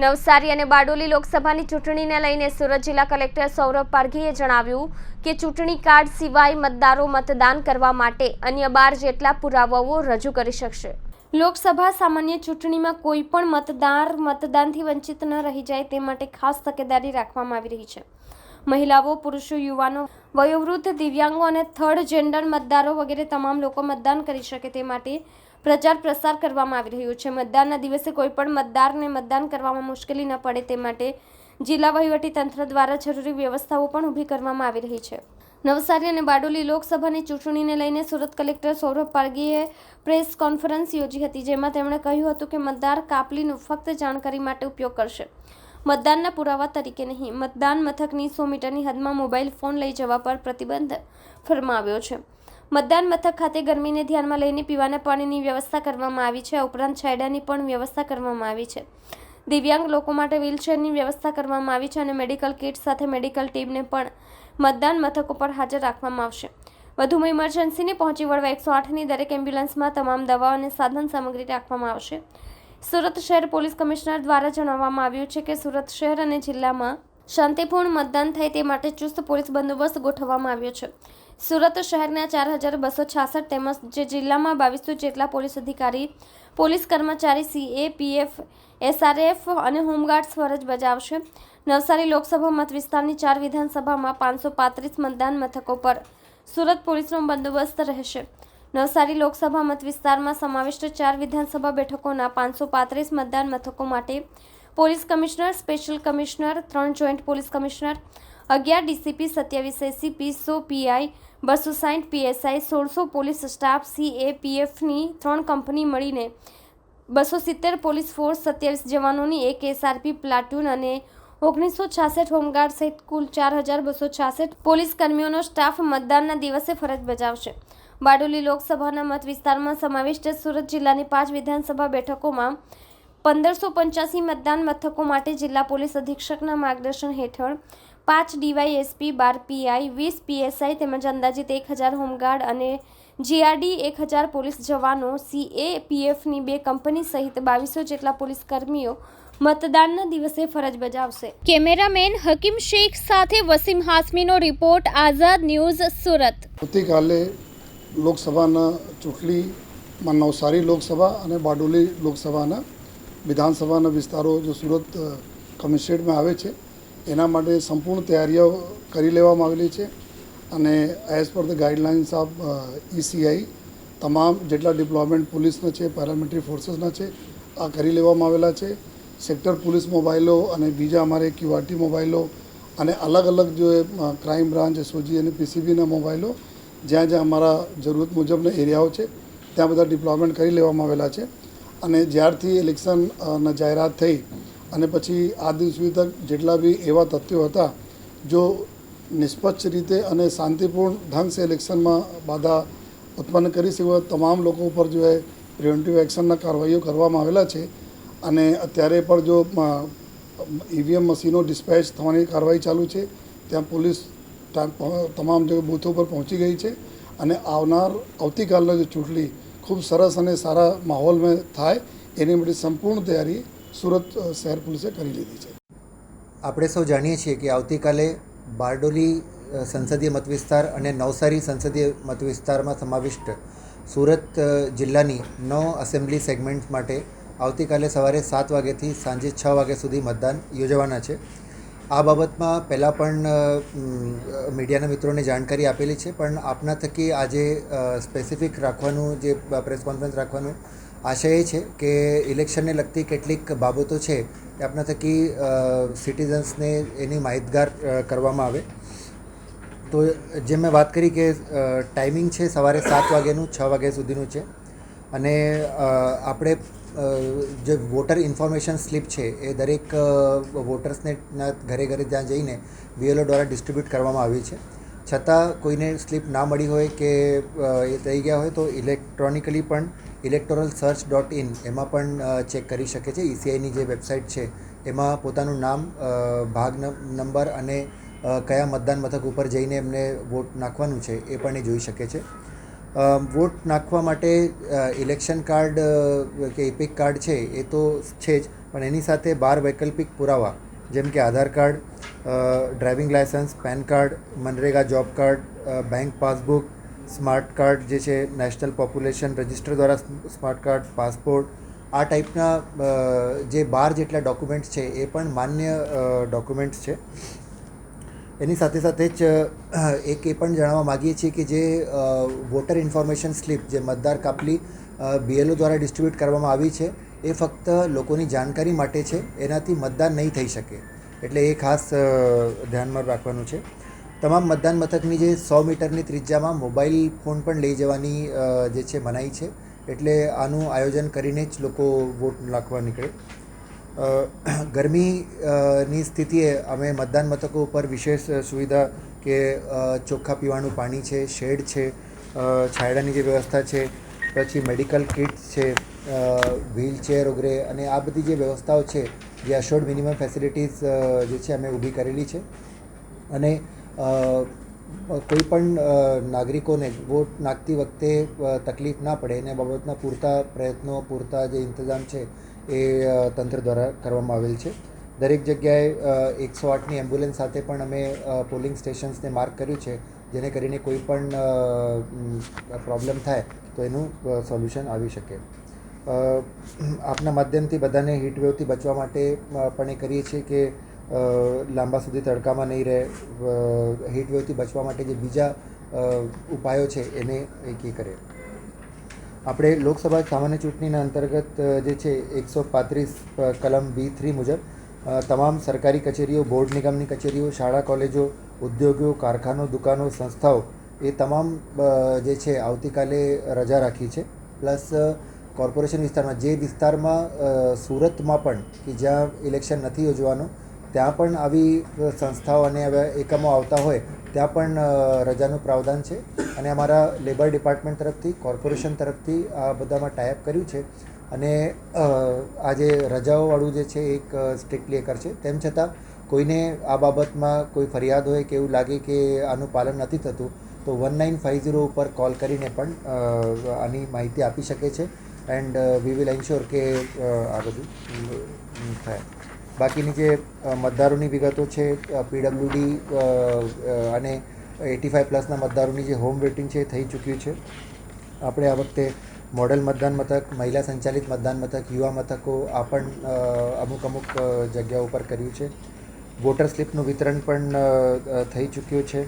નવસારી અને બારડોલી લોકસભાની ચૂંટણીને લઈને સુરત જિલ્લા કલેક્ટર સૌરભ પારઘીએ જણાવ્યું કે ચૂંટણી કાર્ડ સિવાય મતદારો મતદાન કરવા માટે અન્ય બાર જેટલા પુરાવાઓ રજૂ કરી શકશે. લોકસભા સામાન્ય ચૂંટણીમાં કોઈ પણ મતદાર મતદાનથી વંચિત ન રહી જાય તે માટે ખાસ તકેદારી રાખવામાં આવી રહી છે. મહિલાઓ, પુરુષો, યુવાનો, વયોવૃદ્ધ, દિવ્યાંગો અને થર્ડ જેન્ડર મતદારો વગેરે તમામ લોકો મતદાન કરી શકે તે માટે પ્રચાર પ્રસાર કરવામાં આવી રહ્યો છે. મતદાનના દિવસે કોઈપણ મતદારને મતદાન કરવામાં મુશ્કેલી ન પડે તે માટે જિલ્લા તંત્ર દ્વારા જરૂરી વ્યવસ્થાઓ પણ ઊભી કરવામાં આવી રહી છે. નવસારી અને બારડોલી લોકસભાની ચૂંટણીને લઈને સુરત કલેક્ટર સૌરભ પારગીએ પ્રેસ કોન્ફરન્સ યોજી હતી, જેમાં તેમણે કહ્યું હતું કે મતદાર કાપલીનો ફક્ત જાણકારી માટે ઉપયોગ કરશે. મતદાનના પુરાવા તરીકે નહીં, મતદાન મથકની સો મીટરની હદમાં મોબાઈલ ફોન લઈ જવા પર પ્રતિબંધ ફરમાવ્યો છે. મતદાન મથક ખાતે ગરમીને ધ્યાનમાં લઈને પીવાના પાણીની વ્યવસ્થા કરવામાં આવી છે. ઉપરાંત છાયડાની પણ વ્યવસ્થા કરવામાં આવી છે. દિવ્યાંગ લોકો માટે વ્હીલચેરની વ્યવસ્થા કરવામાં આવી છે અને મેડિકલ કિટ સાથે મેડિકલ ટીમને પણ મતદાન મથકો પર હાજર રાખવામાં આવશે. વધુમાં ઇમરજન્સીને પહોંચી વળવા એકસો આઠની દરેક એમ્બ્યુલન્સમાં તમામ દવાઓ અને સાધન સામગ્રી રાખવામાં આવશે. સુરત શહેર પોલીસ કમિશનર દ્વારા જણાવવામાં આવ્યું છે કે સુરત શહેર અને જિલ્લામાં શાંતિપૂર્ણ મતદાન થાય તે માટે ચુસ્ત પોલીસ બંદોબસ્ત ગોઠવવામાં આવ્યો છે. સુરત શહેરના ચાર હજાર બસો છાસઠ તેમજ જે જિલ્લામાં બાવીસો જેટલા પોલીસ અધિકારી, પોલીસ કર્મચારી C A P F SRF અને હોમગાર્ડ્સ ફરજ બજાવશે. નવસારી લોકસભા મત વિસ્તારની ચાર વિધાનસભામાં પાંચસો પાંત્રીસ મતદાન મથકો પર સુરત પોલીસનો બંદોબસ્ત રહેશે. નવસારી લોકસભા મત વિસ્તારમાં સમાવિષ્ટ ચાર વિધાનસભા બેઠકોના પાંચસો પાંત્રીસ મતદાન મથકો માટે પોલીસ કમિશનર, સ્પેશિયલ કમિશનર, ત્રણ જોઈન્ટ પોલીસ કમિશનર અગિયાર ડીસીપી, સત્યાવીસ એસીપી, સો પીઆઈ, બસો સાઠ પીએસઆઈ, સોળસો પોલીસ સ્ટાફ સીએ પીએફની ત્રણ કંપની મળીને બસો સિત્તેર પોલીસ ફોર્સ, સત્યાવીસ જવાનોની એક એસઆરપી પ્લાટૂન અને ઓગણીસો છાસઠ હોમગાર્ડ સહિત કુલ ચાર હજાર બસો છાસઠ પોલીસ કર્મીઓનો સ્ટાફ મતદાનના દિવસે ફરજ બજાવશે. બારડોલી લોકસભાના મત વિસ્તારમાં સમાવિષ્ટ સુરત જિલ્લાની પાંચ વિધાનસભા બેઠકોમાં પંદરસો પંચ્યાસી મતદાન મથકો માટે જિલ્લા પોલીસ અધિક્ષકના માર્ગદર્શન હેઠળ પાંચ ડીવાયએસપી બાર પીઆઈ વીસ પીએસઆઈ તેમજ અંદાજિત એક હજાર હોમગાર્ડ અને જીઆરડી એક હજાર પોલીસ જવાનો સીએ પીએફની બે કંપની સહિત બાવીસો જેટલા પોલીસ કર્મીઓ મતદાનના દિવસે ફરજ બજાવશે. કેમેરામેન હકીમ શેખ સાથે વસીમ હાસમીનો રિપોર્ટ આઝાદ ન્યૂઝ સુરત. આવતીકાલે લોકસભાના ચૂંટણીમાં નવસારી લોકસભા અને બારડોલી લોકસભાના વિધાનસભાના વિસ્તારો જો સુરત કમિશનરેટમાં આવે છે એના માટે સંપૂર્ણ તૈયારીઓ કરી લેવામાં આવેલી છે અને as per the guidelines of ECI તમામ જેટલા ડિપ્લોયમેન્ટ પોલીસના છે પેરામિલિટરી ફોર્સીસના છે, આ કરી લેવામાં આવેલા છે. સેક્ટર પોલીસ મોબાઈલો અને બીજા અમારે ક્યુઆરટી મોબાઈલો અને અલગ અલગ જો ક્રાઇમ બ્રાન્ચ એસઓજી અને પીસીબીના મોબાઈલો જ્યાં જ્યાં અમારા જરૂરત મુજબના એરિયાઓ છે, ત્યાં બધા ડિપ્લોયમેન્ટ કરી લેવામાં આવેલા છે. અને જ્યારથી ઇલેક્શન ના જાહેરાત થઈ અને પછી આ દિન સુધી તક જેટલા બી એવા તથ્યો હતા, જો નિષ્પક્ષ રીતે અને શાંતિપૂર્ણ ઢંગ ઇલેક્શનમાં બાધા ઉત્પન્ન કરી શકે તમામ લોકો ઉપર જો એ પ્રિવેન્ટિવ એક્શનના કાર્યવાહીઓ કરવામાં આવેલા છે. અને અત્યારે પણ જો ઈવીએમ મશીનો ડિસ્પેચ થવાની કાર્યવાહી ચાલુ છે, ત્યાં પોલીસ તમામ જે બૂથો પર પહોંચી ગઈ છે. અને આવનાર, આવતીકાલનો જે ચૂંટણી ખૂબ સરસ અને સારા માહોલમાં થાય, એની માટે સંપૂર્ણ તૈયારી સુરત શહેર પોલીસે કરી લીધી છે. આપણે સૌ જાણીએ છીએ કે આવતીકાલે બારડોલી સંસદીય મતવિસ્તાર અને નવસારી સંસદીય મતવિસ્તારમાં સમાવિષ્ટ સુરત જિલ્લાની નવ એસેમ્બલી સેગમેન્ટ માટે આવતીકાલે સવારે સાત વાગ્યાથી સાંજે છ વાગ્યા સુધી મતદાન યોજવાના છે. આ બાબતમાં પહેલાં પણ મીડિયાના મિત્રોને જાણકારી આપેલી છે, પણ આપના થકી આજે સ્પેસિફિક રાખવાનું જે પ્રેસ કોન્ફરન્સ રાખવાનું આશય એ છે કે ઇલેક્શનને લગતી કેટલીક બાબતો છે એ આપના થકી સિટીઝન્સને એની માહિતગાર કરવામાં આવે. તો જેમ મેં વાત કરી કે ટાઈમિંગ છે સવારે સાત વાગ્યાનું, છ વાગ્યા સુધીનું છે. અને આપણે જે વોટર ઇન્ફોર્મેશન સ્લીપ છે એ દરેક વોટર્સને ઘરે ઘરે ત્યાં જઈને બીએલઓ દ્વારા ડિસ્ટ્રીબ્યુટ કરવામાં આવી છે. છતાં કોઈને સ્લિપ ના મળી હોય કે એ થઈ ગયા હોય તો ઇલેક્ટ્રોનિકલી પણ ઇલેક્ટોરલ સર્ચ ડોટ ઇન એમાં પણ ચેક કરી શકે છે. ઈસીઆઈની જે વેબસાઇટ છે, એમાં પોતાનું નામ ભાગ નંબર અને કયા મતદાન મથક ઉપર જઈને એમને વોટ નાખવાનું છે એ પણ એ જોઈ શકે છે. વોટ નાખવા માટે ઇલેક્શન કાર્ડ કે ઇપિક કાર્ડ છે એ તો છે જ, પણ એની સાથે બાર વૈકલ્પિક પુરાવા જેમ કે Aadhaar card driving licence PAN card MNREGA job card bank passbook smart card જે છે નેશનલ પોપ્યુલેશન રજિસ્ટર દ્વારા સ્માર્ટ કાર્ડ પાસપોર્ટ આ ટાઈપના જે બાર જેટલા ડોક્યુમેન્ટ્સ છે એ પણ માન્ય ડોક્યુમેન્ટ્સ છે એની સાથે સાથે જ એક એ પણ જણાવવા માગીએ છીએ કે જે વોટર ઇન્ફોર્મેશન સ્લિપ જે મતદાર કાપલી બીએલઓ દ્વારા ડિસ્ટ્રીબ્યુટ કરવામાં આવી છે, એ ફક્ત લોકોની જાણકારી માટે છે, એનાથી મતદાન નહીં થઈ શકે. એટલે એ ખાસ ધ્યાનમાં રાખવાનું છે. તમામ મતદાન મથકની જે સો મીટરની ત્રિજ્યામાં મોબાઈલ ફોન પણ લઈ જવાની જે છે મનાઈ છે. એટલે આનું આયોજન કરીને જ લોકો વોટ નાખવા નીકળે. ગરમીની સ્થિતિએ અમે મતદાન મથકો ઉપર વિશેષ સુવિધા કે ચોખ્ખા પીવાનું પાણી છે, શેડ છે છાયડાની જે વ્યવસ્થા છે, પછી મેડિકલ કિટ્સ છે વ્હીલચેર વગેરે અને આ બધી જે વ્યવસ્થાઓ છે જે અશોર્ડ મિનિમમ ફેસિલિટીઝ જે છે અમે ઊભી કરેલી છે. અને કોઈપણ કોઈ પણ નાગરિકોને વોટ નાખતી વખતે તકલીફ ના પડે, એને બાબતના પૂરતા પ્રયત્નો, પૂરતા જે ઇંતજામ છે, એ તંત્ર દ્વારા કરવામાં આવેલ છે. દરેક જગ્યાએ એકસો આઠની એમ્બ્યુલન્સ સાથે પણ અમે પોલિંગ સ્ટેશન્સને માર્ક કર્યું છે, જેને કરીને કોઈ પણ પ્રોબ્લેમ થાય, તો એનું સોલ્યુશન આવી શકે. આપના માધ્યમથી બધાને હીટવેવથી બચવા માટે પણ એ કરીએ છીએ કે લાંબા સુધી તડકામાં નહીં રહે હીટવેવથી બચવા માટે જે બીજા ઉપાયો છે એને એક એ કરે આપણે લોકસભા સામાન્ય ચૂંટણીના અંતર્ગત જે છે એકસો પાંત્રીસ કલમ બી થ્રી મુજબ તમામ સરકારી કચેરીઓ, બોર્ડ નિગમની કચેરીઓ, શાળા, કોલેજો, ઉદ્યોગો, કારખાનો, દુકાનો, સંસ્થાઓ એ તમામ જે છે આવતીકાલે રજા રાખી છે. પ્લસ કોર્પોરેશન વિસ્તારમાં, જે વિસ્તારમાં સુરતમાં પણ કે જ્યાં ઇલેક્શન નથી યોજવાનું, ત્યાં પણ આવી સંસ્થાઓ અને એકમો આવતા હોય, ત્યાં પણ રજાનું પ્રાવધાન છે. અને અમારા લેબર ડિપાર્ટમેન્ટ તરફથી, કોર્પોરેશન તરફથી આ બધામાં ટાઈપ કર્યું છે. અને આ જે રજાઓવાળું જે છે એક સ્ટ્રિક્ટલી એ છે તેમ છતાં, કોઈને આ બાબતમાં કોઈ ફરિયાદ હોય કે એવું લાગે કે આનું પાલન નથી થતું, તો વન નાઇન ફાઇવ ઝીરો ઉપર કોલ કરીને પણ આની માહિતી આપી શકે છે. એન્ડ વી વિલ એન્શ્યોર કે આ બધું થાય. બાકીની જે મતદારોની વિગતો છે પીડબ્લ્યુડી અને એટી ફાઇવ પ્લસના મતદારોની જે હોમ વેટિંગ છે થઈ ચૂક્યું છે. આપણે આ વખતે મોડલ મતદાન મથક, મહિલા સંચાલિત મતદાન મથક, યુવા મથકો, આ પણ અમુક અમુક જગ્યા જગ્યાઓ પર કર્યું છે. વોટર સ્લિપનું વિતરણ પણ થઈ ચૂક્યું છે.